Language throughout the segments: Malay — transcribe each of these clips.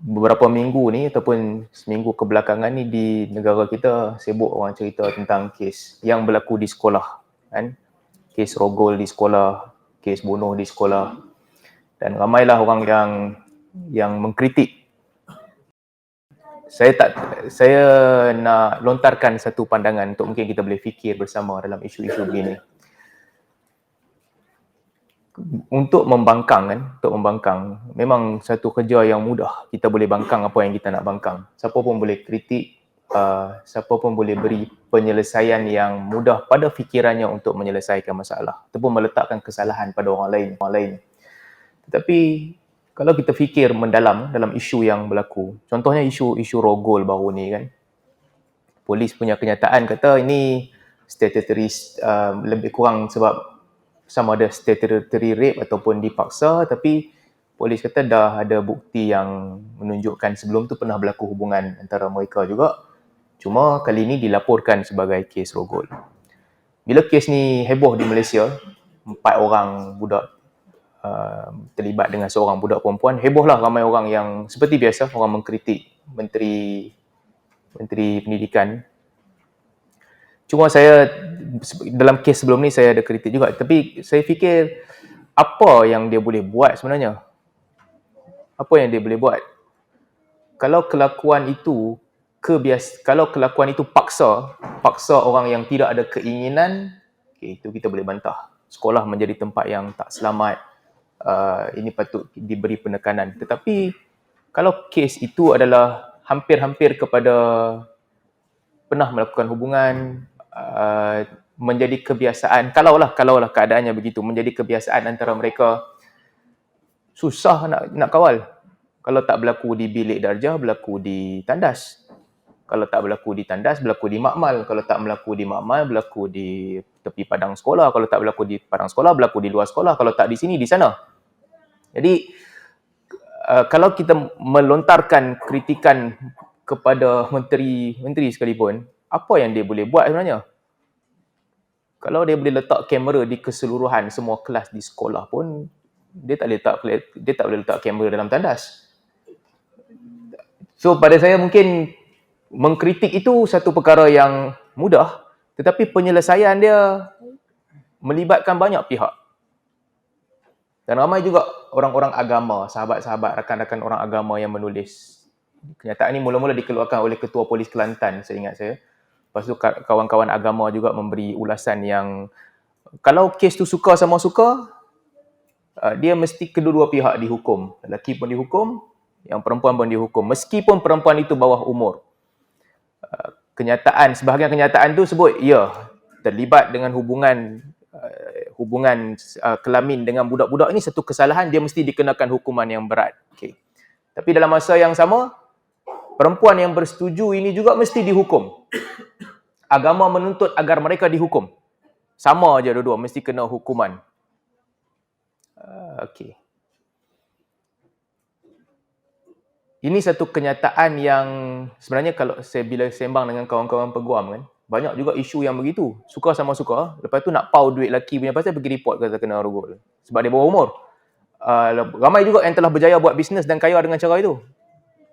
beberapa minggu ni ataupun seminggu kebelakangan ni di negara kita sibuk orang cerita tentang kes yang berlaku di sekolah kan? Kes rogol di sekolah kes bunuh di sekolah. Dan ramailah orang yang yang mengkritik. Saya tak saya nak lontarkan satu pandangan untuk mungkin kita boleh fikir bersama dalam isu-isu begini untuk membangkang kan, untuk membangkang memang satu kerja yang mudah. Kita boleh bangkang apa yang kita nak bangkang. Siapa pun boleh kritik, uh, siapa pun boleh beri penyelesaian yang mudah pada fikirannya untuk menyelesaikan masalah ataupun meletakkan kesalahan pada orang lain, orang lain. Tetapi kalau kita fikir mendalam dalam isu yang berlaku, contohnya isu isu rogol baru ni kan. Polis punya kenyataan kata ini statutory uh, lebih kurang sebab sama ada statutory rape ataupun dipaksa tapi polis kata dah ada bukti yang menunjukkan sebelum tu pernah berlaku hubungan antara mereka juga cuma kali ini dilaporkan sebagai kes rogol. Bila kes ni heboh di Malaysia, empat orang budak uh, terlibat dengan seorang budak perempuan, hebohlah ramai orang yang seperti biasa orang mengkritik menteri menteri pendidikan Cuma saya dalam kes sebelum ni saya ada kritik juga tapi saya fikir apa yang dia boleh buat sebenarnya? Apa yang dia boleh buat? Kalau kelakuan itu kebias kalau kelakuan itu paksa, paksa orang yang tidak ada keinginan, okay, itu kita boleh bantah. Sekolah menjadi tempat yang tak selamat. Uh, ini patut diberi penekanan. Tetapi kalau kes itu adalah hampir-hampir kepada pernah melakukan hubungan, Uh, menjadi kebiasaan. Kalaulah kalaulah keadaannya begitu menjadi kebiasaan antara mereka susah nak nak kawal. Kalau tak berlaku di bilik darjah berlaku di tandas. Kalau tak berlaku di tandas berlaku di makmal. Kalau tak berlaku di makmal berlaku di tepi padang sekolah. Kalau tak berlaku di padang sekolah berlaku di luar sekolah. Kalau tak di sini di sana. Jadi uh, kalau kita melontarkan kritikan kepada menteri menteri sekalipun apa yang dia boleh buat sebenarnya? Kalau dia boleh letak kamera di keseluruhan semua kelas di sekolah pun, dia tak boleh letak, dia tak boleh letak kamera dalam tandas. So pada saya mungkin mengkritik itu satu perkara yang mudah, tetapi penyelesaian dia melibatkan banyak pihak. Dan ramai juga orang-orang agama, sahabat-sahabat, rakan-rakan orang agama yang menulis. Kenyataan ini mula-mula dikeluarkan oleh Ketua Polis Kelantan, saya ingat saya. Lepas tu kawan-kawan agama juga memberi ulasan yang kalau kes tu suka sama suka, uh, dia mesti kedua-dua pihak dihukum. Lelaki pun dihukum, yang perempuan pun dihukum. Meskipun perempuan itu bawah umur. Uh, kenyataan, sebahagian kenyataan tu sebut, ya, terlibat dengan hubungan uh, hubungan kelamin dengan budak-budak ini satu kesalahan, dia mesti dikenakan hukuman yang berat. Okay. Tapi dalam masa yang sama, perempuan yang bersetuju ini juga mesti dihukum agama menuntut agar mereka dihukum. Sama aja dua-dua mesti kena hukuman. Uh, Okey. Ini satu kenyataan yang sebenarnya kalau saya bila sembang dengan kawan-kawan peguam kan, banyak juga isu yang begitu. Suka sama suka, lepas tu nak pau duit lelaki punya pasal pergi report kata kena rogol. Sebab dia bawah umur. Uh, ramai juga yang telah berjaya buat bisnes dan kaya dengan cara itu.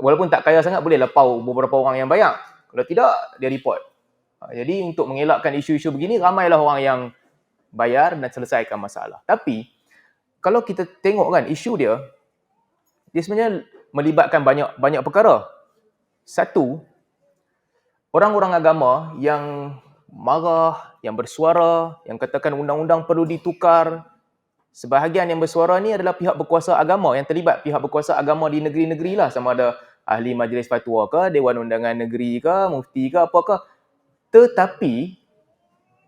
Walaupun tak kaya sangat, bolehlah pau beberapa orang yang banyak. Kalau tidak, dia report. Ha, jadi untuk mengelakkan isu-isu begini, ramailah orang yang bayar dan selesaikan masalah. Tapi, kalau kita tengok kan isu dia, dia sebenarnya melibatkan banyak banyak perkara. Satu, orang-orang agama yang marah, yang bersuara, yang katakan undang-undang perlu ditukar. Sebahagian yang bersuara ni adalah pihak berkuasa agama yang terlibat pihak berkuasa agama di negeri-negeri lah sama ada ahli majlis fatwa ke, Dewan Undangan Negeri ke, mufti ke, apakah. Tetapi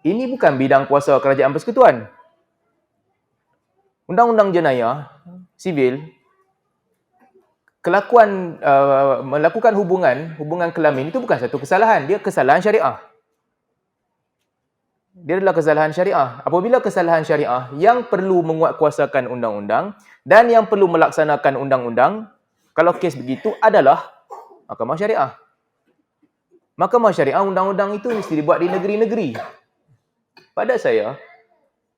ini bukan bidang kuasa kerajaan persekutuan. Undang-undang jenayah sivil kelakuan uh, melakukan hubungan hubungan kelamin itu bukan satu kesalahan, dia kesalahan syariah. Dia adalah kesalahan syariah. Apabila kesalahan syariah yang perlu menguatkuasakan undang-undang dan yang perlu melaksanakan undang-undang, kalau kes begitu adalah mahkamah syariah. Mahkamah syariah undang-undang itu mesti dibuat di negeri-negeri. Pada saya,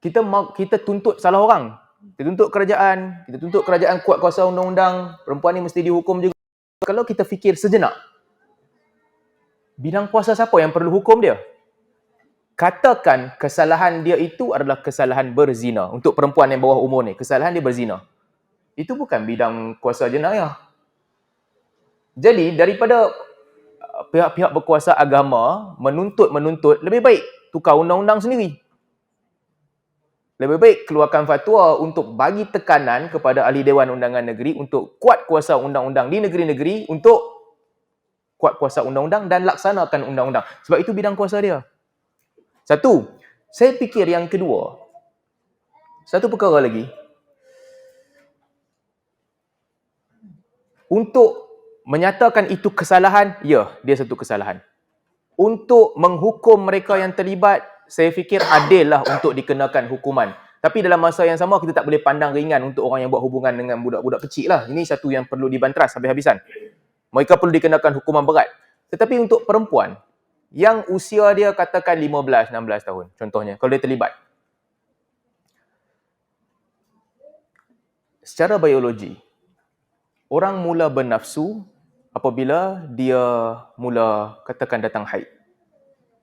kita kita tuntut salah orang. Kita tuntut kerajaan, kita tuntut kerajaan kuat kuasa undang-undang, perempuan ni mesti dihukum juga. kalau kita fikir sejenak, bidang puasa siapa yang perlu hukum dia? Katakan kesalahan dia itu adalah kesalahan berzina. Untuk perempuan yang bawah umur ni, kesalahan dia berzina. Itu bukan bidang kuasa jenayah. Jadi daripada uh, pihak-pihak berkuasa agama menuntut-menuntut, lebih baik tukar undang-undang sendiri. Lebih baik keluarkan fatwa untuk bagi tekanan kepada ahli Dewan Undangan Negeri untuk kuat kuasa undang-undang di negeri-negeri untuk kuat kuasa undang-undang dan laksanakan undang-undang. Sebab itu bidang kuasa dia. Satu, saya fikir yang kedua, satu perkara lagi, untuk menyatakan itu kesalahan, ya, dia satu kesalahan. Untuk menghukum mereka yang terlibat, saya fikir adil lah untuk dikenakan hukuman. Tapi dalam masa yang sama, kita tak boleh pandang ringan untuk orang yang buat hubungan dengan budak-budak kecil lah. Ini satu yang perlu dibantras habis-habisan. Mereka perlu dikenakan hukuman berat. Tetapi untuk perempuan, yang usia dia katakan 15-16 tahun, contohnya, kalau dia terlibat. Secara biologi, orang mula bernafsu apabila dia mula katakan datang haid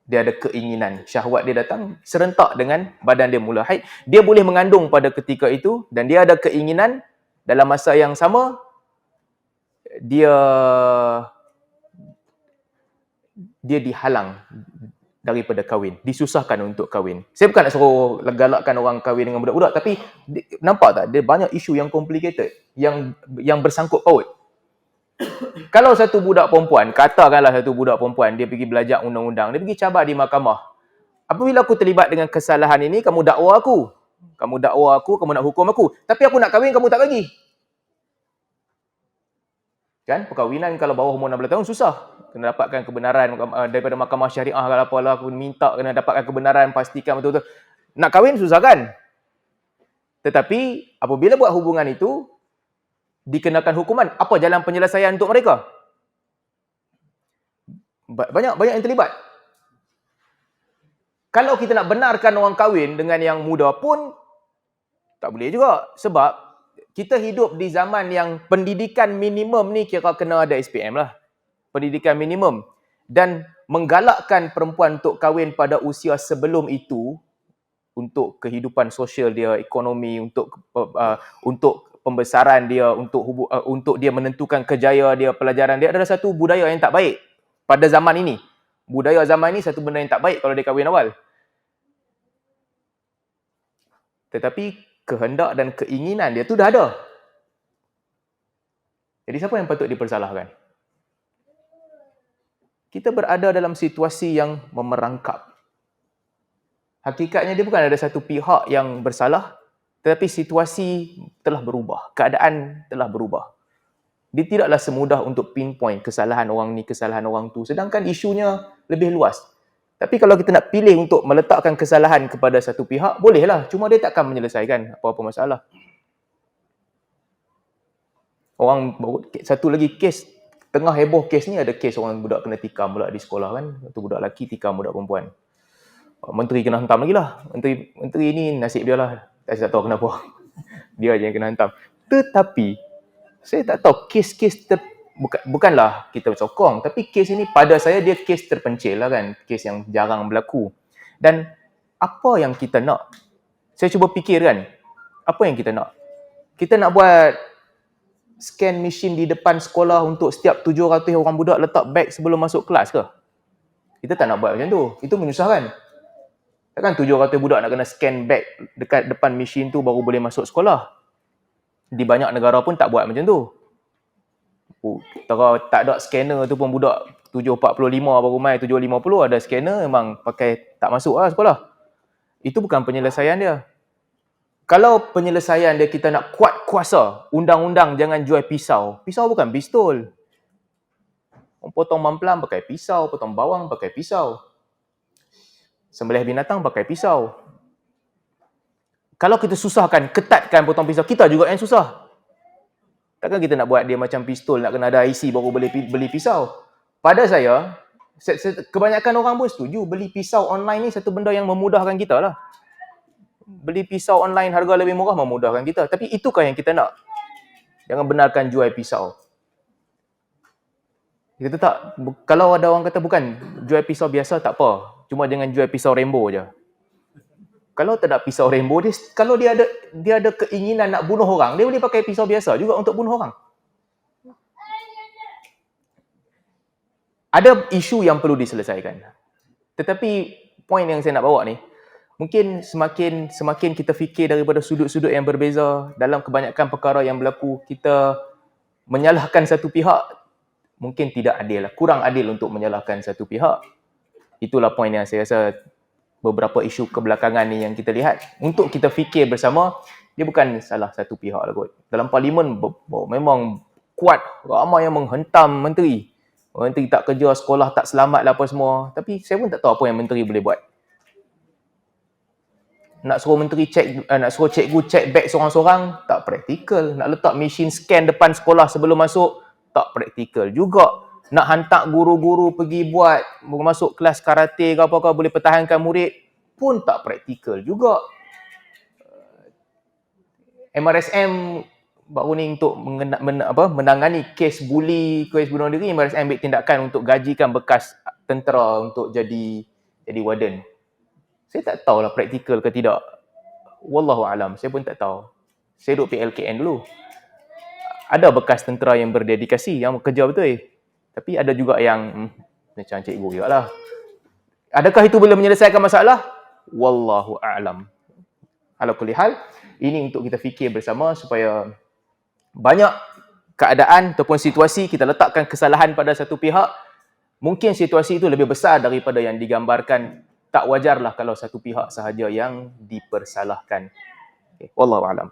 dia ada keinginan syahwat dia datang serentak dengan badan dia mula haid dia boleh mengandung pada ketika itu dan dia ada keinginan dalam masa yang sama dia dia dihalang daripada kahwin disusahkan untuk kahwin saya bukan nak suruh galakkan orang kahwin dengan budak-budak tapi nampak tak dia banyak isu yang complicated yang yang bersangkut paut kalau satu budak perempuan, katakanlah satu budak perempuan, dia pergi belajar undang-undang, dia pergi cabar di mahkamah. Apabila aku terlibat dengan kesalahan ini, kamu dakwa aku. Kamu dakwa aku, kamu nak hukum aku. Tapi aku nak kahwin, kamu tak bagi. Kan? Perkahwinan kalau bawah umur 16 tahun susah. Kena dapatkan kebenaran eh, daripada mahkamah syariah kalau apalah aku minta kena dapatkan kebenaran, pastikan betul-betul. Nak kahwin susah kan? Tetapi apabila buat hubungan itu, dikenakan hukuman. Apa jalan penyelesaian untuk mereka? Banyak banyak yang terlibat. Kalau kita nak benarkan orang kahwin dengan yang muda pun tak boleh juga sebab kita hidup di zaman yang pendidikan minimum ni kira kena ada SPM lah. Pendidikan minimum. Dan menggalakkan perempuan untuk kahwin pada usia sebelum itu untuk kehidupan sosial dia, ekonomi, untuk uh, untuk pembesaran dia untuk hubu, uh, untuk dia menentukan kejayaan dia pelajaran dia adalah satu budaya yang tak baik pada zaman ini. Budaya zaman ini satu benda yang tak baik kalau dia kahwin awal. Tetapi kehendak dan keinginan dia tu dah ada jadi siapa yang patut dipersalahkan kita berada dalam situasi yang memerangkap hakikatnya dia bukan ada satu pihak yang bersalah tetapi situasi telah berubah, keadaan telah berubah. Dia tidaklah semudah untuk pinpoint kesalahan orang ni, kesalahan orang tu. Sedangkan isunya lebih luas. Tapi kalau kita nak pilih untuk meletakkan kesalahan kepada satu pihak, bolehlah. Cuma dia takkan menyelesaikan apa-apa masalah. Orang satu lagi kes tengah heboh kes ni ada kes orang budak kena tikam pula di sekolah kan. Satu budak lelaki tikam budak perempuan. Menteri kena hentam lagi lah. Menteri, menteri ni nasib dia lah saya tak tahu kenapa. Dia aja yang kena hantam. Tetapi, saya tak tahu kes-kes ter... Bukan, bukanlah kita sokong. Tapi kes ini pada saya dia kes terpencil lah kan. Kes yang jarang berlaku. Dan apa yang kita nak? Saya cuba fikir kan. Apa yang kita nak? Kita nak buat scan machine di depan sekolah untuk setiap 700 orang budak letak beg sebelum masuk kelas ke? Kita tak nak buat macam tu. Itu menyusahkan. Takkan 700 budak nak kena scan bag dekat depan mesin tu baru boleh masuk sekolah. Di banyak negara pun tak buat macam tu. Kalau tak ada scanner tu pun budak 745 baru mai 750 ada scanner memang pakai tak masuk lah sekolah. Itu bukan penyelesaian dia. Kalau penyelesaian dia kita nak kuat kuasa, undang-undang jangan jual pisau. Pisau bukan pistol. Potong mamplam pakai pisau, potong bawang pakai pisau sembelih binatang pakai pisau. Kalau kita susahkan, ketatkan potong pisau, kita juga yang susah. Takkan kita nak buat dia macam pistol, nak kena ada IC baru boleh beli pisau. Pada saya, kebanyakan orang pun setuju beli pisau online ni satu benda yang memudahkan kita lah. Beli pisau online harga lebih murah memudahkan kita. Tapi itukah yang kita nak? Jangan benarkan jual pisau. Kata tak, kalau ada orang kata bukan, jual pisau biasa tak apa. Cuma jangan jual pisau rainbow je. Kalau tak ada pisau rainbow, dia, kalau dia ada dia ada keinginan nak bunuh orang, dia boleh pakai pisau biasa juga untuk bunuh orang. Ada isu yang perlu diselesaikan. Tetapi poin yang saya nak bawa ni, mungkin semakin semakin kita fikir daripada sudut-sudut yang berbeza dalam kebanyakan perkara yang berlaku, kita menyalahkan satu pihak mungkin tidak adil, kurang adil untuk menyalahkan satu pihak. Itulah poin yang saya rasa beberapa isu kebelakangan ni yang kita lihat. Untuk kita fikir bersama, dia bukan salah satu pihak lah kot. Dalam parlimen memang kuat, ramai yang menghentam menteri. Menteri tak kerja, sekolah tak selamat lah apa semua. Tapi saya pun tak tahu apa yang menteri boleh buat. Nak suruh menteri cek, uh, nak suruh cikgu cek beg seorang-seorang, tak praktikal. Nak letak mesin scan depan sekolah sebelum masuk, tak praktikal juga. Nak hantar guru-guru pergi buat, masuk kelas karate ke apa-apa, boleh pertahankan murid, pun tak praktikal juga. MRSM baru ni untuk mengena, men, apa, menangani kes buli, kes bunuh diri, MRSM ambil tindakan untuk gajikan bekas tentera untuk jadi jadi warden. Saya tak tahulah praktikal ke tidak. Wallahu alam, saya pun tak tahu. Saya duduk PLKN dulu. Ada bekas tentera yang berdedikasi, yang kerja betul. Tapi ada juga yang hmm, macam cikgu juga lah. Adakah itu boleh menyelesaikan masalah? Wallahu a'lam. Ala kulli hal, ini untuk kita fikir bersama supaya banyak keadaan ataupun situasi kita letakkan kesalahan pada satu pihak, mungkin situasi itu lebih besar daripada yang digambarkan. Tak wajarlah kalau satu pihak sahaja yang dipersalahkan. Okay. Wallahu a'lam.